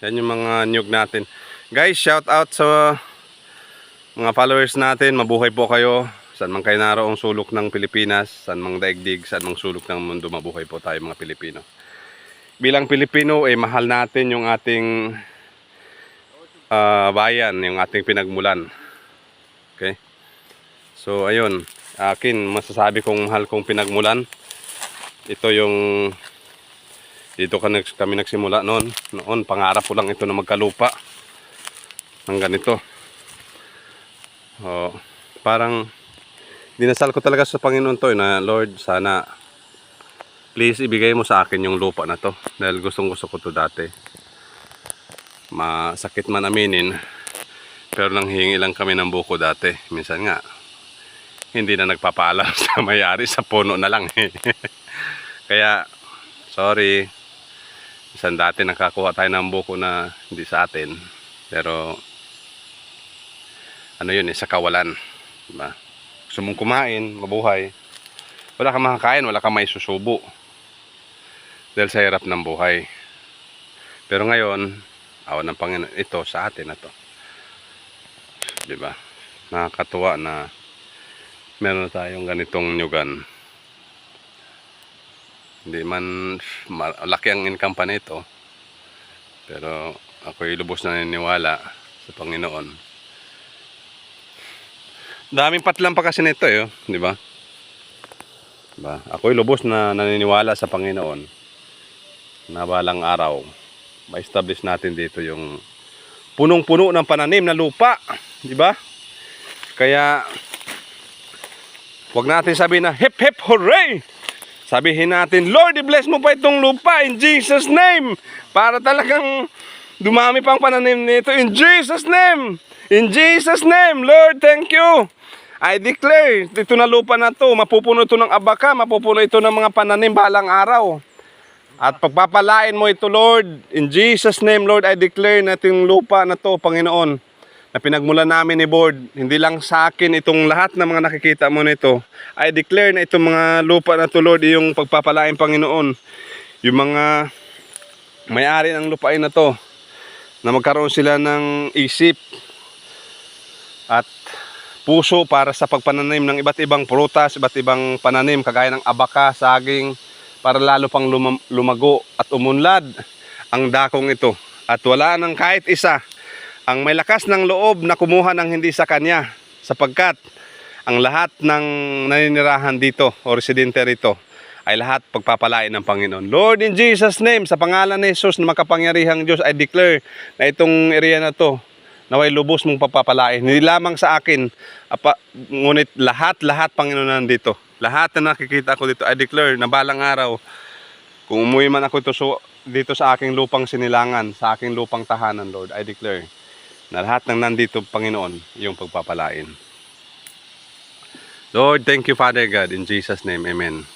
Yan yung mga nyug natin. Guys, shout out sa mga followers natin. Mabuhay po kayo. Saan man kayo naroong sulok ng Pilipinas, saan mang daigdig, saan mang sulok ng mundo, mabuhay po tayo mga Pilipino. Bilang Pilipino, eh, mahal natin yung ating ah, bayan, yung ating pinagmulan. Okay? So, ayun. Akin, masasabi kong mahal kong pinagmulan. Ito yung dito kami nagsimula noon. Noon, pangarap ko lang ito na magkalupa. Ng ganito. Oh, parang dinasal ko talaga sa Panginoon to eh, na Lord, sana please ibigay mo sa akin yung lupa na to. Dahil gustong gusto ko to dati. Masakit man aminin. Pero nang hingi lang kami ng buko dati. Minsan nga, hindi na nagpapaalam sa mayari sa puno na lang eh. Kaya, sorry. Minsan dati nakakuha tayo ng buko na hindi sa atin. Pero, ano yun eh, sa kawalan. Diba? Gusto mong kumain, mabuhay. Wala kang makakain, wala kang may susubo. Dahil sa hirap ng buhay. Pero ngayon, awan ng Panginoon, ito sa atin na to. Diba? Nakakatuwa na meron tayong ganitong nyugan. Hindi man malaki ang income pa nito. Pero ako'y lubos na naniniwala sa Panginoon. Daming patlang pa kasi nito eh, oh, di ba? Diba? Ako'y lubos na naniniwala sa Panginoon na balang araw ma-establish natin dito yung punong-puno ng pananim na lupa, di ba? Kaya Huwag natin sabihin na hip hip hooray! Sabihin natin, Lord, i-bless mo pa itong lupa in Jesus' name. Para talagang dumami pang pananim nito in Jesus' name. In Jesus' name, Lord, thank you. I declare, ito na lupa na to, mapupuno ito ng abaka, mapupuno ito ng mga pananim balang araw. At pagpapalain mo ito, Lord, in Jesus' name, Lord, I declare na itong lupa na to, Panginoon, na pinagmulan namin ni Board, hindi lang sa akin itong lahat ng mga nakikita mo nito. I declare na itong mga lupa na to, Lord, yung pagpapalain Panginoon. Yung mga may-ari ng lupain na to, na magkaroon sila ng isip at puso para sa pagpananim ng iba't ibang prutas, iba't ibang pananim, kagaya ng abaka, saging, para lalo pang luma- lumago at umunlad ang dakong ito. At wala nang kahit isa ang may lakas ng loob na kumuha ng hindi sa kanya sapagkat ang lahat ng naninirahan dito o residente rito ay lahat pagpapalain ng Panginoon. Lord, in Jesus' name, sa pangalan ni Jesus na makapangyarihang Diyos, I declare na itong area na to, naway lubos mong papapalain. Hindi lamang sa akin, apa, ngunit lahat-lahat, Panginoon, nandito. Lahat na nakikita ko dito, I declare na balang araw, kung umuwi man ako ito, so, dito sa aking lupang sinilangan, sa aking lupang tahanan, Lord, I declare na lahat ng nandito, Panginoon, yung pagpapalain. Lord, thank you, Father God. In Jesus' name, Amen.